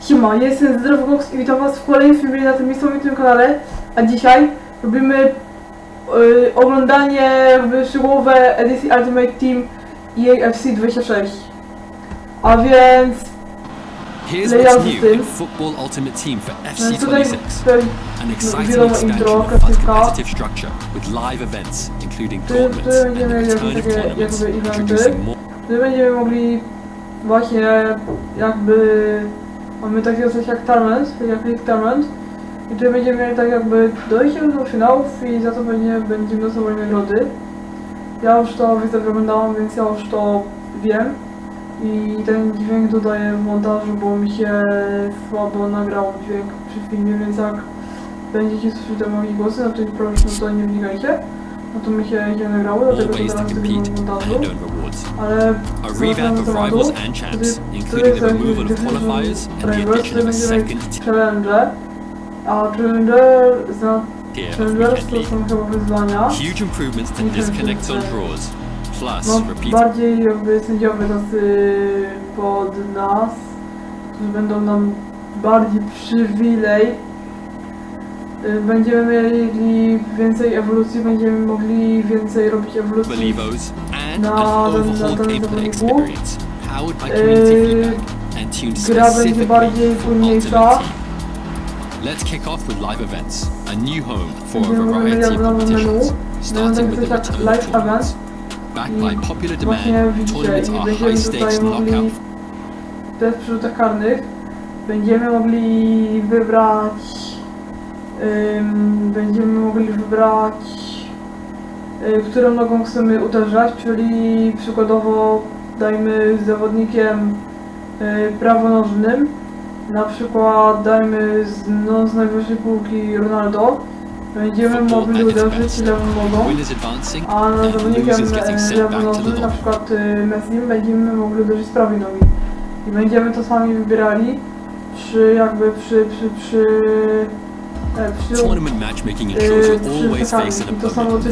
Siema, ja jestem Zdrowogox i witam was w kolejnym filmie na tym niesamowitym kanale, a dzisiaj robimy y, oglądanie szczegółowe edycji Ultimate Team EA FC 26. A więc Layout system. in Football Ultimate Team for no, FC26. tutaj An exciting intro, klasyka. with live events, including Tu- tu tournaments and the będziemy return mieli of takie tournaments, jakby eventy. introducing more tutaj będziemy mogli właśnie jakby mamy takie coś jak tournament, jak League Tournament i tutaj będziemy mieli tak jakby dojście do finałów i za to będzie, będziemy dostawać nagrody. Ja już to widzę, oglądałam, więc ja już to wiem i ten dźwięk dodaję w montażu, bo mi się słabo nagrał dźwięk przy filmie, więc jak będziecie słyszeć te moje głosy, no to proszę no to nie wnikajcie. No to mi się nie nagrało, dlatego to teraz and montażu. rewards. Ale revamp do tematu, champs, tutaj- including the tutaj removal of division qualifiers and the rivals, addition of a tutaj będziemy second mieć challenge, a challenge, za tier of challenge Weekend to są chyba wyzwania. Huge improvements to Weekend disconnect zone League. draws, plus No, repeat bardziej jakby sędziowie tacy pod nas, którzy będą nam bardziej przywilej. Y, Będziemy mieli więcej ewolucji, będziemy mogli więcej robić ewolucji. Na- gameplay zawodniku. tuned gra będzie bardziej płynniejsza. Let's kick off with live events, a new home for a variety of competitions, starting with the return tournaments. Backed by popular demand, tournaments are będziemy high stakes tutaj mogli knockout też przy rzutach karnych będziemy mogli wybrać będziemy mogli wybrać y, którą nogą chcemy uderzać, czyli przykładowo dajmy z zawodnikiem y, prawonożnym. Na przykład dajmy z, no, z najwyższej półki Ronaldo. Będziemy mogli uderzyć lewą nogą. A na zawodnikiem the lewonożnym, na przykład Messim, będziemy mogli uderzyć z prawej nogi. I będziemy to sami wybierali. Przy jakby przy przy przy face an I to samo you,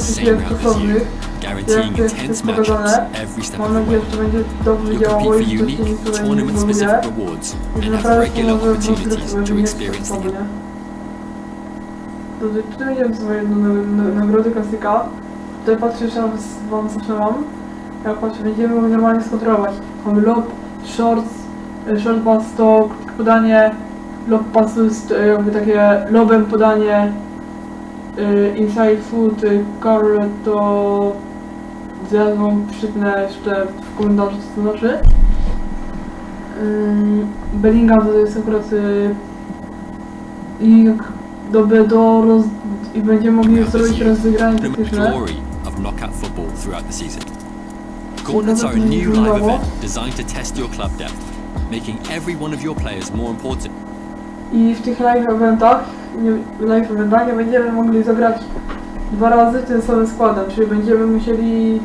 stosownych. Jak to jest intense pokazane. Mam nadzieję, że to będzie dobrze działało i że to się nic tutaj nie rewards I że naprawdę to żeby sposoby, game. nie? Tutaj, tutaj będziemy swoje na- na- nagrody klasyka. Tutaj patrzę jeszcze wam zawsze mam. Jak patrzę, będziemy mogli normalnie skontrolować. Mamy lob, shorts, e, short to krótkie podanie, lob pass to jest e, jakby takie lobem podanie, e, inside foot, e, to zaraz wam jeszcze w komentarzu co to znaczy. Bellingham to jest akurat y, i jak do, do roz, i będziemy mogli zrobić rozegranie taktyczne. of knockout football throughout the season. Gauntlets are a new live event designed to test your club depth, making every one of your players more important. I w tych live eventach, nie, live eventach będziemy mogli zagrać dwa razy tym samym składem, czyli będziemy musieli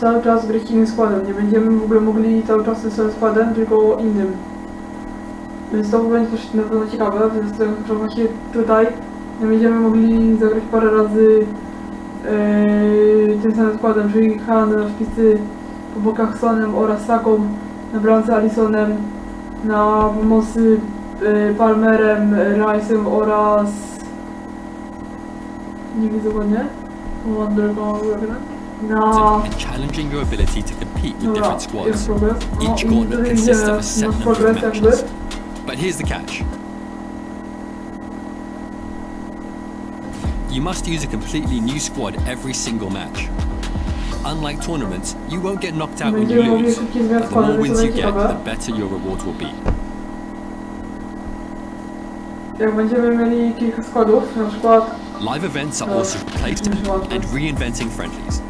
cały czas grać innym składem. Nie będziemy w ogóle mogli cały czas tym samym składem, tylko innym. Więc to będzie też na pewno ciekawe, więc to, właśnie tutaj nie będziemy mogli zagrać parę razy yy, tym samym składem, czyli Han na szpicy po bokach Sonem oraz Saką, na bramce Alisonem, na pomocy Palmerem, Rice'em oraz... Nie widzę ładnie. Wondergo Na... and challenging your ability to compete with different squads. Each gauntlet consists of a set number of progres jakby. matches. But here's the catch. You must use a completely new squad every single match. Unlike tournaments, you won't get knocked out when you lose, but the more wins you get, the better your reward will be. Jak będziemy mieli kilka składów, na przykład Live events are also replaced and reinventing friendlies.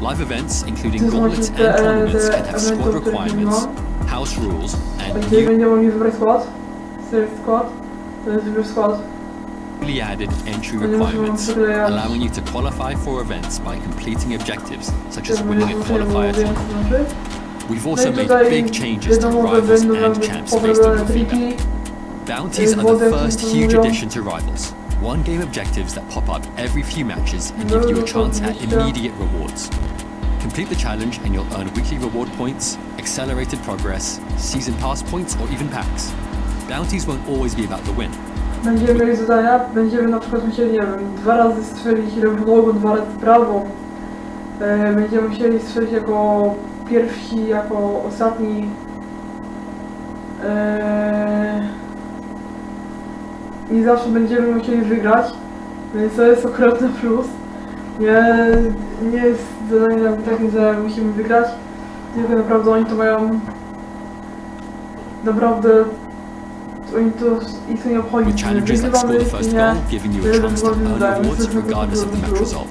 Live events, including gauntlets and tournaments, can have squad requirements, house rules, and new będziemy mogli wybrać skład. Skład. To jest wybór skład. newly added entry requirements, allowing you to qualify for events by completing objectives such as winning a qualifier tournament. We've also made big changes to rivals and champs based on your feedback. Bounties are the first huge addition to rivals. One game objectives that pop up every few matches and give you a chance at immediate rewards. Complete the challenge and you'll earn weekly reward points, accelerated progress, season pass points, or even packs. bounties won't always be about the win. Będziemy zadania, będziemy na przykład musieli, nie wiem, dwa razy strzelić lewą nogą, dwa razy prawą. E, będziemy musieli strzelić jako pierwsi, jako ostatni. E, I zawsze będziemy musieli wygrać, więc to jest na plus. Nie, nie jest zadanie takim, że musimy wygrać, tylko naprawdę oni to mają naprawdę oni to ich to nie obchodzi. Like score the first goal, giving you a chance to earn rewards regardless of the match result.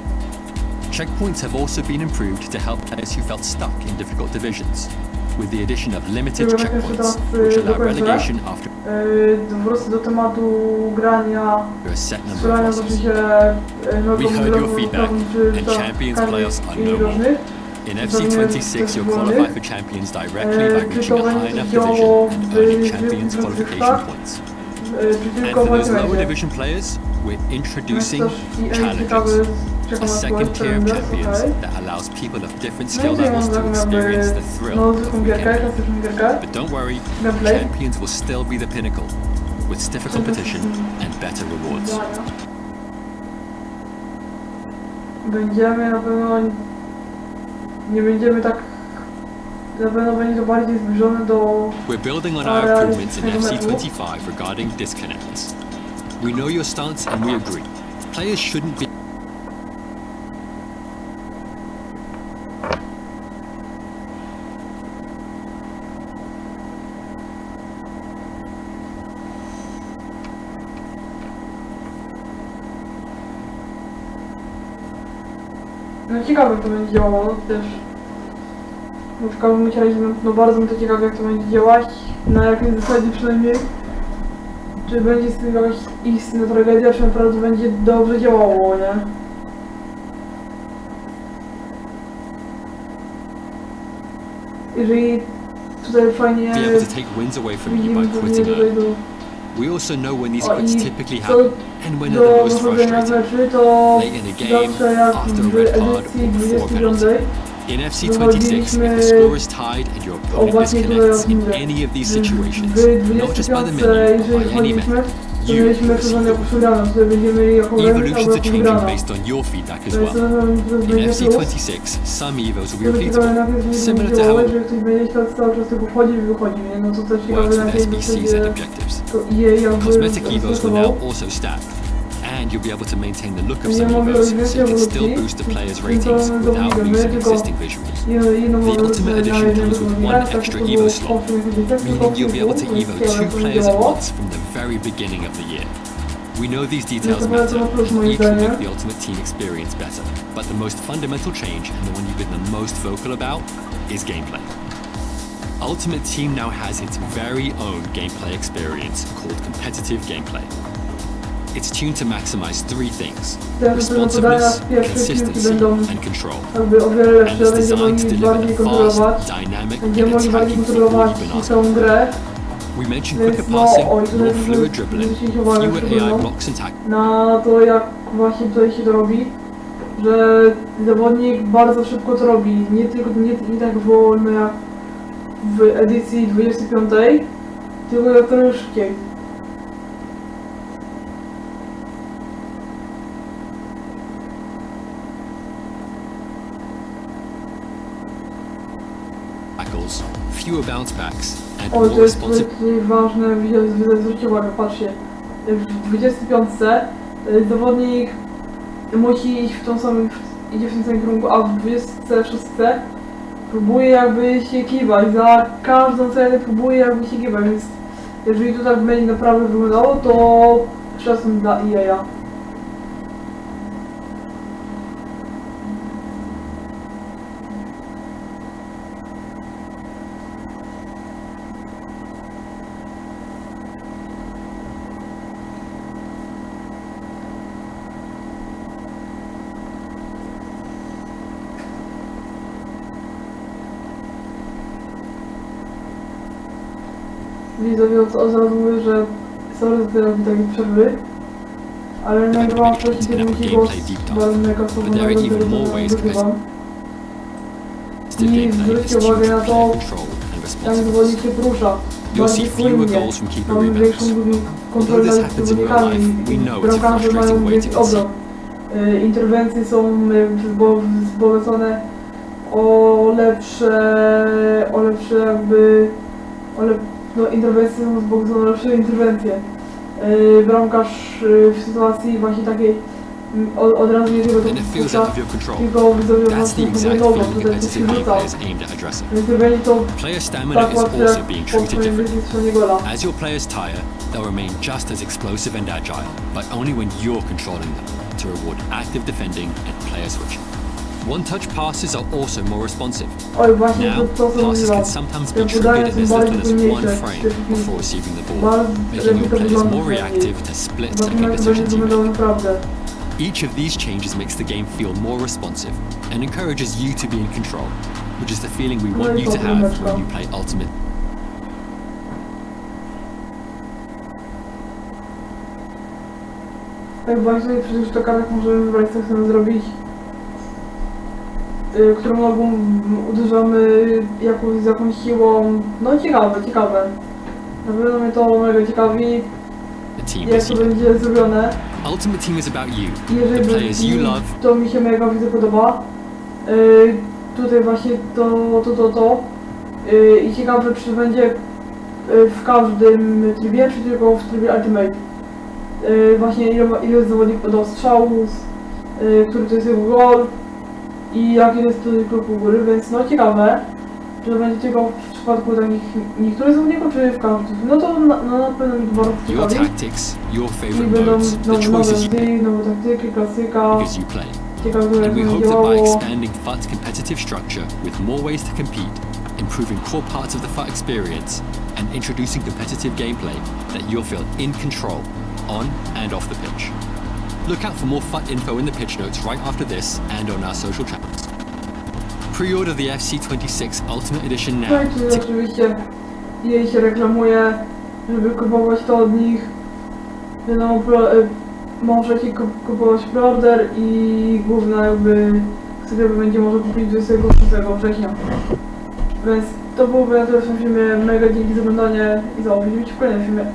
Checkpoints have also been improved to help players who felt stuck in difficult divisions, with the addition of limited checkpoints, teraz, which y, allow dokończę. relegation after po prostu do tematu grania, a set number of w losses. nogą, We heard your lewą, feedback, prawą, czy and tam Champions playoffs are no more. różnych. In FC26, you'll qualify for champions directly E, by reaching a high enough division and w earning champions w qualification rozgrywkach? points. Czy And tylko for w those lower division players, we're Jest introducing też EA ciekawy, challenges, a second tier of champions that allows people of different skill levels to experience the thrill of zwykłą gierkę, weekend. But don't worry, champions will still be the pinnacle, with stiffer competition and better rewards. Będziemy na pewno nie będziemy tak na pewno będzie to bardziej zbliżone do We're building on our improvements in it's FC25 regarding disconnects. We know your stance and we agree. Players shouldn't be No ciekawe jak to będzie działało też. No każdym bądź razie no, no bardzo mi to ciekawe jak to będzie działać. Na jakiej zasadzie przynajmniej. Czy będzie z tym jakaś istna tragedia, czy naprawdę będzie dobrze działało, nie? Jeżeli tutaj fajnie be able to take wins away from you by quitting We also know when these quits typically happen and when they're the most frustrating. Late in a game, after a red card, or before a penalty. In FC26, if the score is tied and your opponent disconnects in any of these situations, not just by the 25, menu, but by any method, mieliśmy receive sezon the jako win. będziemy mieli jako remis Evolutions are jako changing wygrana. based on your feedback as well. In będzie. FC26, some evos will be repeatable, similar to how że ktoś będzie chciał cały czas tylko wchodzić i wychodzić, nie? No to też it ciekawe works na with jakiej SBC set zasadzie objectives. to EA jakby Cosmetic evos will now also stack, and you'll be able to maintain the look of some robić so you can still boost the player's ratings without losing existing visuals. The Ultimate Edition comes with one extra Evo slot, opcją, jak będzie meaning you'll be able to evo two players at once from the very beginning of the year. We know these details matter, na plus moim each will make the Ultimate Team experience better, but the most fundamental change and the one you've been the most vocal about is gameplay. Ultimate Team now has its very own gameplay experience called competitive gameplay. It's tuned to maximize three things responsiveness, consistency, and control. And it's designed to deliver kontrolować, fast, dynamic, and attacking football you've been asking. We mentioned quicker no, passing, more fluid dribbling, fewer AI blocks and tackles. na to, jak właśnie tutaj się to robi, że zawodnik bardzo szybko to robi, nie tylko nie, nie tak wolno jak w edycji 25, tylko jak trochę szybciej. tackles, fewer bounce backs, and O, more to jest responsive tutaj ważne, widzę- zwróćcie uwagę, patrzcie. W 25 y, zawodnik musi iść w tą samą, idzie w tym samym kierunku, a w 26 próbuje jakby się kiwać, za każdą cenę próbuje jakby się kiwać, więc jeżeli to tak będzie naprawdę wyglądało, to szacun dla EA. Widzowie od razu mówię, że sorry te takie przerwy, ale nagrywam mi się głos bardzo mega słownego, wygrywam. gameplay zwróćcie uwagę na to, Jak zawodnik się see bardziej płynnie. Mamy większą kontrolę nad a Bramkarze mają więcej obrot. Y, Interwencje są wzbo- wzbogacone o lepsze, o lepsze jakby, no interwencje są wzbogacone o lepsze interwencje. Y, Bramkarz y, w sytuacji właśnie takiej mm, od, od razu nie tylko Then it feels out of your control. tylko widzowie That's the właśnie exact feeling tutaj się competitive rzucał. gameplay is aimed at addressing. Więc to Player stamina tak is łatwe also jak being po treated swoim differently. wystrzeleniu gola. As your players tire, they'll remain just as explosive and agile, but only when you're controlling them to reward active defending and player switching. One-touch passes are also more responsive. To, Now, passes can sometimes be triggered in as little as one frame before receiving the ball, making your players more reactive to splits and Zobaczymy jak to competition będzie wyglądało teammates. naprawdę. Each of these changes makes the game feel more responsive and encourages you to be in control, which is the feeling we want you to have when you play Ultimate. Tak właśnie przecież to karek możemy wybrać co chcemy zrobić. Y, którą nogą uderzamy jakąś, z jakąś siłą. No ciekawe, ciekawe. Na pewno mnie to mega ciekawi, The team jak is to you. będzie zrobione. Ultimate Team is about you, Jeżeli the players you będzie- love, to mi się mega widzę podoba. Y, tutaj właśnie to, to, to, to. Y, I ciekawe, czy będzie y, w każdym trybie, czy tylko w trybie Ultimate. Y, właśnie ile, ma- ile zawodnik podał strzałów, y, który to jest jego gol i jaki jest tutaj klub u góry, więc no ciekawe. Czy to tylko w przypadku takich niektórych zawodników, czy w każdym. No to na, no, na pewno mi to your ciekawi. tactics, your I favorite będą modes, the nowe, nowe choices you make nowe taktyki, klasyka. because you play. Ciekawe And we to hope that by działało. expanding FUT's competitive structure with more ways to compete, improving core parts of the FUT experience, and introducing competitive gameplay, that you'll feel in control on and off the pitch. Look out for more FUT info in the pitch notes right after this and on our social channels. Pre-order the FC26 Ultimate Edition now. No tu oczywiście jej się reklamuje, żeby kupować to od nich. Wiadomo, pro, y, możecie kup- kupować preorder i główna jakby sklep będzie może kupić 26 września. Więc to byłoby na w tym filmie. Mega dzięki za oglądanie i za się w kolejnym filmie.